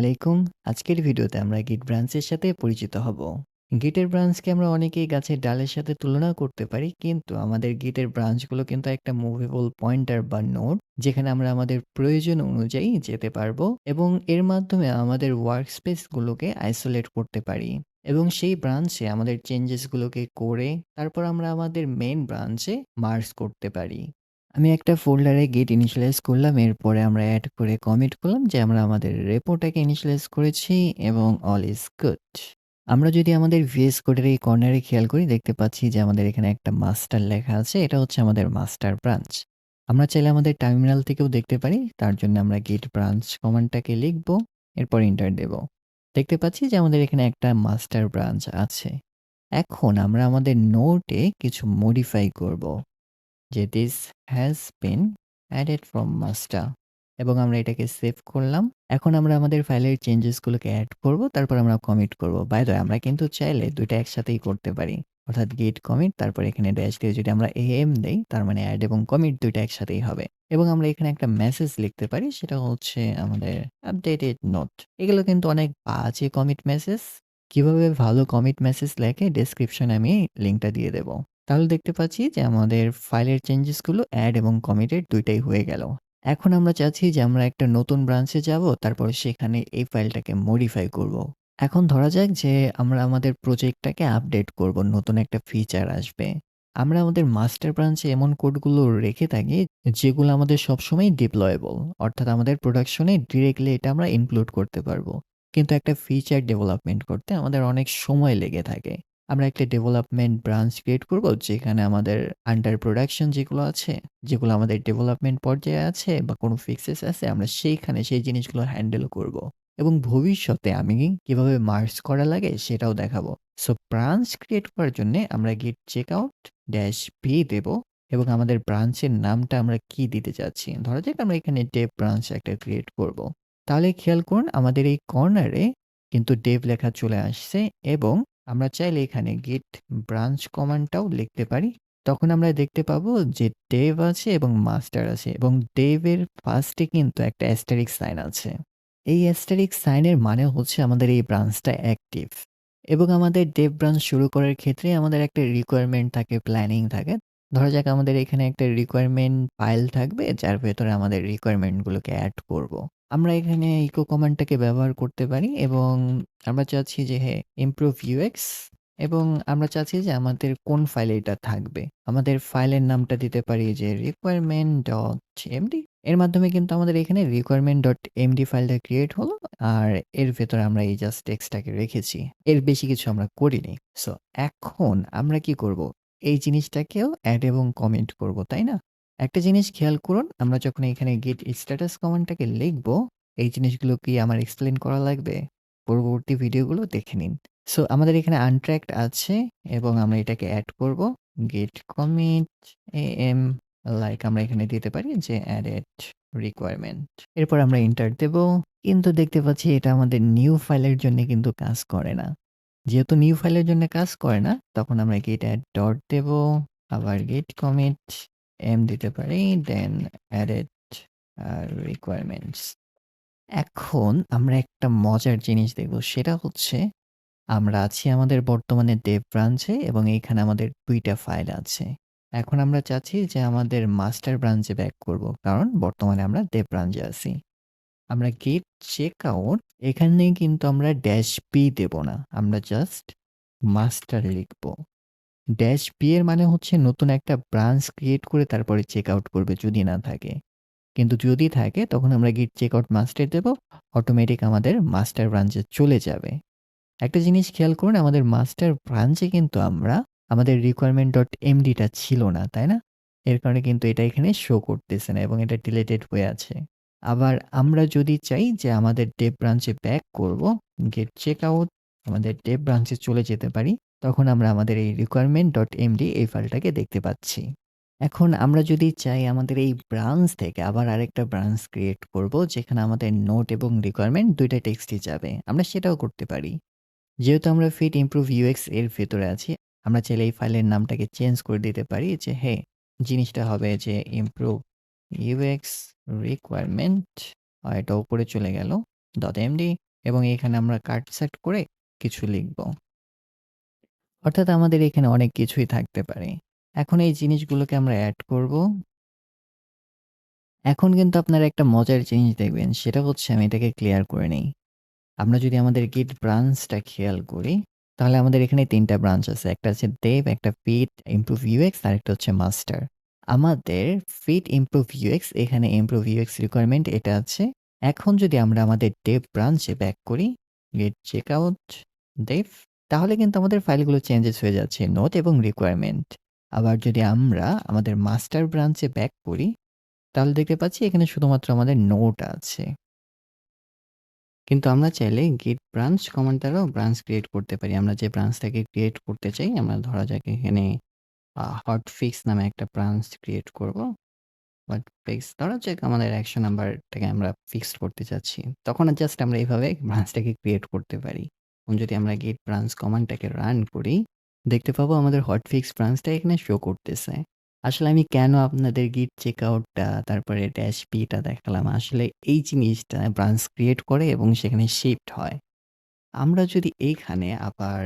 আলাইকুম। আজকের ভিডিওতে আমরা গিট ব্রাঞ্চের সাথে পরিচিত হব। গিটের ব্রাঞ্চকে আমরা অনেকেই গাছের ডালের সাথে তুলনা করতে পারি, কিন্তু আমাদের গিটের ব্রাঞ্চগুলো কিন্তু একটা মুভেবল পয়েন্টার বা নোট যেখানে আমরা আমাদের প্রয়োজন অনুযায়ী যেতে পারব এবং এর মাধ্যমে আমাদের ওয়ার্ক স্পেসগুলোকে আইসোলেট করতে পারি এবং সেই ব্রাঞ্চে আমাদের চেঞ্জেসগুলোকে করে তারপর আমরা আমাদের মেন ব্রাঞ্চে মার্জ করতে পারি। আমি একটা ফোল্ডারে গিট ইনিশিয়ালাইজ করলাম। এরপরে আমরা এড করে কমিট করলাম যে আমরা আমাদের রেপোটাকে ইনিশিয়ালাইজ করেছি এবং অল ইজ গুড। আমরা যদি আমাদের ভিএস কোডের এই কর্নারে খেয়াল করি, দেখতে পাচ্ছি যে আমাদের এখানে একটা মাস্টার লেখা আছে। এটা হচ্ছে আমাদের মাস্টার ব্রাঞ্চ। আমরা চাইলে আমাদের টার্মিনাল থেকেও দেখতে পারি। তার জন্য আমরা গিট ব্রাঞ্চ কমান্ডটাকে লিখব। এরপর এন্টার দেব। দেখতে পাচ্ছি যে আমাদের এখানে একটা মাস্টার ব্রাঞ্চ আছে। এখন আমরা আমাদের নোটে কিছু মডিফাই করব। যে this has been added from master এবং আমরা এটাকে সেভ করলাম। এখন আমরা আমাদের ফাইলের চেঞ্জেসগুলোকে অ্যাড করব। তারপর আমরা কমিট করব। বাই দ্য আমরা কিন্তু চাইলে দুইটা একসাথেই করতে পারি। অর্থাৎ গিট কমিট তারপর এখানে ড্যাশ দিয়ে যদি আমরা এ এম দেই, তার মানে অ্যাড এবং কমিট দুইটা একসাথেই হবে। এবং আমরা এখানে একটা মেসেজ লিখতে পারি, সেটা হচ্ছে আমাদের আপডেটেড নোট। এগুলো কিন্তু অনেক বাজে কমিট মেসেজ। কীভাবে ভালো কমিট মেসেজ লেখে ডেসক্রিপশনে আমি লিঙ্কটা দিয়ে দেব। তাহলে দেখতে পাচ্ছি যে আমাদের ফাইলের চেঞ্জেসগুলো অ্যাড এবং কমিটেড দুইটাই হয়ে গেল। এখন আমরা চাচ্ছি যে আমরা একটা নতুন ব্রাঞ্চে যাব, তারপর সেখানে এই ফাইলটাকে মডিফাই করব। এখন ধরা যাক যে আমরা আমাদের প্রজেক্টটাকে আপডেট করব। নতুন একটা ফিচার আসবে। আমরা আমাদের মাস্টার ব্রাঞ্চে এমন কোডগুলো রেখে থাকি যেগুলো আমাদের সবসময় ডিপ্লয়েবল অর্থাৎ আমাদের প্রোডাকশনে ডিরেক্টলি এটা আমরা ইনক্লুড করতে পারব। কিন্তু একটা ফিচার ডেভেলপমেন্ট করতে আমাদের অনেক সময় লেগে থাকে। আমরা একটা ডেভেলপমেন্ট ব্রাঞ্চ ক্রিয়েট করব যেখানে আমাদের আন্ডার প্রোডাকশন যেগুলো আছে, যেগুলো আমাদের ডেভেলপমেন্ট পর্যায়ে আছে বা কোনো ফিক্সেস আছে আমরা সেইখানে সেই জিনিসগুলো হ্যান্ডেল করব। এবং ভবিষ্যতে আমি কীভাবে মার্জ করা লাগে সেটাও দেখাবো। সো ব্রাঞ্চ ক্রিয়েট করার জন্য আমরা গিট চেকআউট ড্যাশ বি দেব এবং আমাদের ব্রাঞ্চের নামটা আমরা কি দিতে চাচ্ছি। ধরা যাক আমরা এখানে ডেভ ব্রাঞ্চ একটা ক্রিয়েট করব। তাহলে খেয়াল করুন আমাদের এই কর্নারে কিন্তু ডেভ লেখা চলে আসছে এবং আমরা চাইলে এখানে গেট ব্রাঞ্চ কমান্ডটাও লিখতে পারি। তখন আমরা দেখতে পাবো যে ডেভ আছে এবং মাস্টার আছে এবং ডেভের ফার্স্টে কিন্তু একটা অ্যাস্টারিক সাইন আছে। এই অ্যাস্টারিক সাইনের মানে হচ্ছে আমাদের এই ব্রাঞ্চটা অ্যাক্টিভ এবং আমাদের ডেভ ব্রাঞ্চ শুরু করার ক্ষেত্রে আমাদের একটা রিকোয়ারমেন্ট থাকে, প্ল্যানিং থাকে। ধরা যাক আমাদের এখানে একটা রিকোয়ারমেন্ট ফাইল থাকবে যার ভেতরে আমাদের রিকোয়ারমেন্টগুলোকে অ্যাড করব। আমরা এখানে ইকো কমান্ডটাকে ব্যবহার করতে পারি এবং আমরা চাচ্ছি যে হ্যাঁ ইমপ্রুভ ইউএক্স এবং আমরা চাচ্ছি যে আমাদের কোন ফাইলে এটা থাকবে। আমাদের ফাইলের নামটা দিতে পারি যে রিকোয়ারমেন্ট ডট এমডি এর মাধ্যমে কিন্তু আমাদের এখানে রিকোয়ারমেন্ট ডট এমডি ফাইলটা ক্রিয়েট হলো আর এর ভেতরে আমরা এই জাস্ট টেক্সটটাকে রেখেছি। এর বেশি কিছু আমরা করিনি। সো এখন আমরা কি করব? এই জিনিসটাকেও অ্যাড এবং কমেন্ট করব, তাই না? একটা জিনিস খেয়াল করুন, আমরা যখন এখানে গেট স্ট্যাটাস কমান্ডটাকে লিখব, এই জিনিসগুলো কি আমার এক্সপ্লেন করা লাগবে? পূর্ববর্তী ভিডিওগুলো দেখে নিন। সো আমাদের এখানে আনট্র্যাক্ট আছে এবং আমরা এটাকে অ্যাড করব। Git commit A M like আমরা এখানে দিতে পারি যে অ্যাডেড রিকোয়ারমেন্ট। এরপর আমরা ইন্টার দেব। কিন্তু দেখতে পাচ্ছি এটা আমাদের নিউ ফাইলের জন্য কিন্তু কাজ করে না। যেহেতু নিউ ফাইলের জন্য কাজ করে না, তখন আমরা গেট অ্যাড ডট দেব। আবার গেট কমিট এম দিতে পারি দেন অ্যাডেড রিকোয়ারমেন্টস। এখন আমরা একটা মজার জিনিস দেখব, সেটা হচ্ছে আমরা আছি আমাদের বর্তমানে ডেভ ব্রাঞ্চে এবং এইখানে আমাদের ২ টা ফাইল আছে। এখন আমরা চাচ্ছি যে আমাদের মাস্টার ব্রাঞ্চে ব্যাক করব। কারণ বর্তমানে আমরা ডেভ ব্রাঞ্চে আছি। আমরা গিট চেকআউট এখানে কিন্তু আমরা ড্যাশ বি দেব না। আমরা জাস্ট মাস্টার লিখব। ড্যাশ বি এর মানে হচ্ছে নতুন একটা ব্রাঞ্চ ক্রিয়েট করে তারপরে চেক আউট করবে যদি না থাকে। কিন্তু যদি থাকে তখন আমরা গিট চেক আউট মাস্টার দেব। অটোমেটিক আমাদের মাস্টার ব্রাঞ্চে চলে যাবে। একটা জিনিস খেয়াল করুন আমাদের মাস্টার ব্রাঞ্চে কিন্তু আমরা আমাদের requirement.md টা ছিল না, তাই না? এর কারণে কিন্তু এটা এখানে শো করতেছে না এবং এটা ডিলেটেড হয়ে আছে। আবার আমরা যদি চাই যে আমাদের ডেভ ব্রাঞ্চে ব্যাক করব, গেট চেক আউট আমাদের ডেভ ব্রাঞ্চে চলে যেতে পারি। তখন আমরা আমাদের এই requirement.md এই ফাইলটাকে দেখতে পাচ্ছি। এখন আমরা যদি চাই আমাদের এই ব্রাঞ্চ থেকে আবার আরেকটা ব্রাঞ্চ ক্রিয়েট করব যেখানে আমাদের নোট এবং রিকোয়ারমেন্ট ২ টা টেক্সটই যাবে। আমরা সেটাও করতে পারি। যেহেতু আমরা ফিট ইমপ্রুভ ইউএক্স এর ভেতরে আছি, আমরা চাইলে এই ফাইলের নামটাকে চেঞ্জ করে দিতে পারি যে হ্যাঁ, জিনিসটা হবে যে ইমপ্রুভ ইউএক্স রিকোয়ারমেন্ট এটা উপরে চলে গেল .md এবং এখানে আমরা কাট সেট করে কিছু লিখব। অর্থাৎ আমাদের এখানে অনেক কিছুই থাকতে পারে। এখন এই জিনিসগুলোকে আমরা অ্যাড করব। এখন কিন্তু আপনারা একটা মজার জিনিস দেখবেন সেটা হচ্ছে আমি এটাকে ক্লিয়ার করে নেই। আমরা যদি আমাদের গিট ব্রাঞ্চটা খেয়াল করি, তাহলে আমাদের এখানে তিনটা ব্রাঞ্চ আছে। একটা আছে দেভ, একটা ফিট, ইমপ্রুভ ইউএক্স আরেকটা হচ্ছে মাস্টার। আমাদের ফিট, ইমপ্রুভ ইউএক্স এখানে ইমপ্রুভ ইউএক্স রিকোয়ারমেন্ট এটা আছে। এখন যদি আমরা আমাদের ডেভ ব্রাঞ্চে ব্যাক করি, গেট চেক আউট ডেভ তাহলে কিন্তু আমাদের ফাইলগুলো চেঞ্জেস হয়ে যাচ্ছে নোট এবং রিকোয়ারমেন্ট। আবার যদি আমরা আমাদের মাস্টার ব্রাঞ্চে ব্যাক করি, তাহলে দেখতে পাচ্ছি এখানে শুধুমাত্র আমাদের নোট আছে। কিন্তু আমরা চাইলে গিট ব্রাঞ্চ কমান্ড দ্বারাও ব্রাঞ্চ ক্রিয়েট করতে পারি। আমরা যে ব্রাঞ্চটাকে ক্রিয়েট করতে চাই, আমরা ধরা যাক এখানে হট ফিক্স নামে একটা ব্রাঞ্চ ক্রিয়েট করব। হটফিক্স ধরা যাক আমাদের ১০০ নাম্বারটাকে আমরা ফিক্সড করতে চাচ্ছি। তখন জাস্ট আমরা এইভাবে ব্রাঞ্চটাকে ক্রিয়েট করতে পারি। এখন যদি আমরা গেট ব্রাঞ্চ কমান্ডটাকে রান করি, দেখতে পাবো আমাদের হটফিক্স ব্রাঞ্চটা এখানে শো করতেছে। আসলে আমি কেন আপনাদের গিট চেক চেকআউটটা তারপরে ড্যাশ পি টা দেখালাম। আসলে এই জিনিসটা ব্রাঞ্চ ক্রিয়েট করে এবং সেখানে শিফট হয়। আমরা যদি এইখানে আবার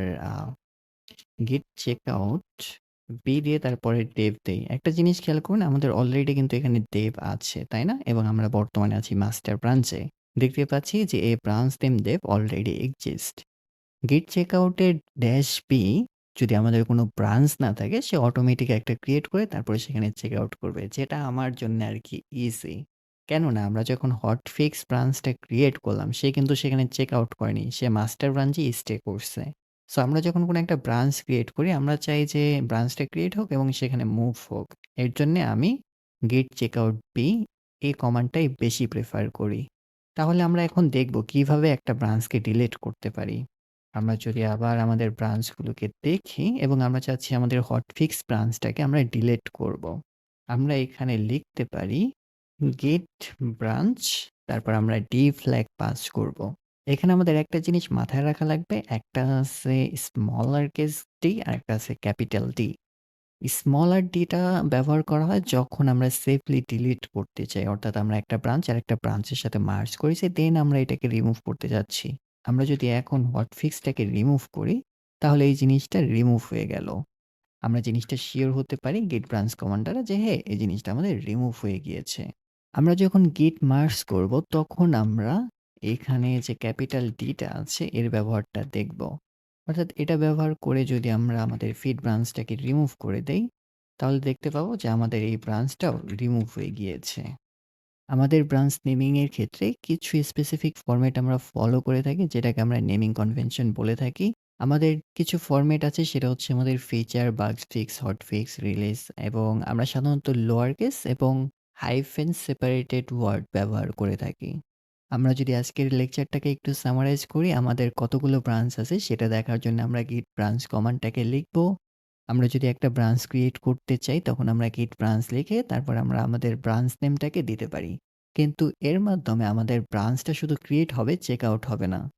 গিট চেকআউট বি দিয়ে তারপরে ডেভ দেই। একটা জিনিস খেয়াল করুন আমাদের অলরেডি কিন্তু এখানে ডেভ আছে, তাই না? এবং আমরা বর্তমানে আছি মাস্টার ব্রাঞ্চে। দেখতে পাচ্ছি যে এই branch name dev already exist. Git চেকআউটের dash B যদি আমাদের কোনো ব্রাঞ্চ না থাকে, সে অটোমেটিক একটা ক্রিয়েট করে তারপরে সেখানে চেক আউট করবে। যেটা আমার জন্য আর কি ইজি। কেননা আমরা যখন হটফিক্স ব্রাঞ্চটা ক্রিয়েট করলাম, সে কিন্তু সেখানে চেক আউট করেনি। সে মাস্টার ব্রাঞ্চেই স্টে করছে। সো আমরা যখন কোনো একটা ব্রাঞ্চ ক্রিয়েট করি, আমরা চাই যে ব্রাঞ্চটা ক্রিয়েট হোক এবং সেখানে মুভ হোক। এর জন্যে আমি গেট চেক আউট বি এই কমান্ডটাই বেশি প্রেফার করি। তাহলে আমরা এখন দেখব কীভাবে একটা ব্রাঞ্চকে ডিলিট করতে পারি। আমরা যদি আবার আমাদের ব্রাঞ্চগুলোকে দেখি এবং আমরা চাচ্ছি আমাদের হটফিক্স ব্রাঞ্চটাকে আমরা ডিলিট করব। আমরা এখানে লিখতে পারি গেট ব্রাঞ্চ তারপর আমরা ডি ফ্ল্যাগ পাস করব। এখানে আমাদের একটা জিনিস মাথায় রাখা লাগবে। একটা আছে স্মলার কেস ডি আরেকটা আছে ক্যাপিটাল ডি। স্মলার ডি টা ব্যবহার করা হয় যখন আমরা সেফলি ডিলিট করতে চাই। অর্থাৎ আমরা একটা ব্রাঞ্চ আর একটা ব্রাঞ্চের সাথে মার্জ করেছি দেন আমরা এটাকে রিমুভ করতে যাচ্ছি। আমরা যদি এখন হটফিক্সটাকে রিমুভ করি, তাহলে এই জিনিসটা রিমুভ হয়ে গেল। আমরা জিনিসটা শিওর হতে পারি গেট ব্রাঞ্চ কমান্ড দ্বারা যে হ্যাঁ, এই জিনিসটা আমাদের রিমুভ হয়ে গিয়েছে। আমরা যখন গিট মার্স করব তখন আমরা এখানে যে ক্যাপিটাল ডি টা আছে এর ব্যবহারটা দেখব। অর্থাৎ এটা ব্যবহার করে যদি আমরা আমাদের ফিড ব্রাঞ্চটাকে রিমুভ করে দেই, তাহলে দেখতে পাবো যে আমাদের এই ব্রাঞ্চটাও রিমুভ হয়ে গিয়েছে। আমাদের ব্রাঞ্চ নেমিং এর ক্ষেত্রে কিছু স্পেসিফিক ফরম্যাট আমরা ফলো করে থাকি যেটাকে আমরা নেমিং কনভেনশন বলে থাকি। আমাদের কিছু ফরম্যাট আছে সেটা হচ্ছে আমাদের feature, bug fix, hot fix, release এবং আমরা সাধারণত লোয়ার কেস এবং হাইফেন সেপারেটেড ওয়ার্ড ব্যবহার করে থাকি। আমরা যদি আজকের লেকচারটাকে একটু সামারাইজ করি আমাদের কতগুলো ব্রাঞ্চ আছে সেটা দেখার জন্য আমরা গিট ব্রাঞ্চ কমান্ডটাকে লিখব। আমরা যদি একটা ব্রাঞ্চ ক্রিয়েট করতে চাই তখন আমরা গিট ব্রাঞ্চ লিখে তারপর আমরা আমাদের ব্রাঞ্চ নেমটাকে দিতে পারি। কিন্তু এর মাধ্যমে আমাদের ব্রাঞ্চটা শুধু ক্রিয়েট হবে, চেক আউট হবে না।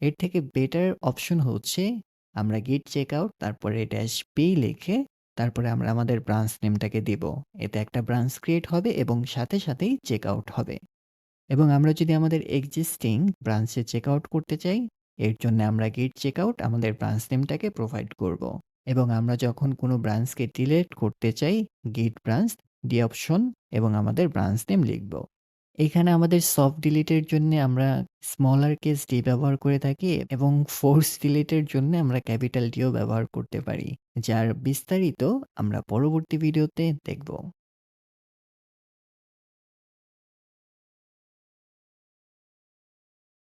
এর থেকে বেটার অপশন হচ্ছে আমরা গিট চেকআউট তারপরে ড্যাশ পি লিখে তারপরে আমরা আমাদের ব্রাঞ্চ নেমটাকে দিব। এতে একটা ব্রাঞ্চ ক্রিয়েট হবে এবং সাথে সাথেই চেক আউট হবে। এবং আমরা যদি আমাদের এক্সিস্টিং ব্রাঞ্চে চেক আউট করতে চাই, এর জন্য আমরা গিট চেকআউট আমাদের ব্রাঞ্চ নেমটাকে প্রোভাইড করব। এবং আমরা যখন কোনো ব্রাঞ্চকে ডিলেট করতে চাই, গিট ব্রাঞ্চ ডি অপশন এবং আমাদের ব্রাঞ্চ নেম লিখব। এখানে আমাদের সফট ডিলিটের জন্য আমরা স্মলার কেস ডি ব্যবহার করে থাকি এবং ফোর্স ডিলিটের জন্য আমরা ক্যাপিটাল ডিও ব্যবহার করতে পারি। যার বিস্তারিত আমরা পরবর্তী ভিডিওতে দেখব।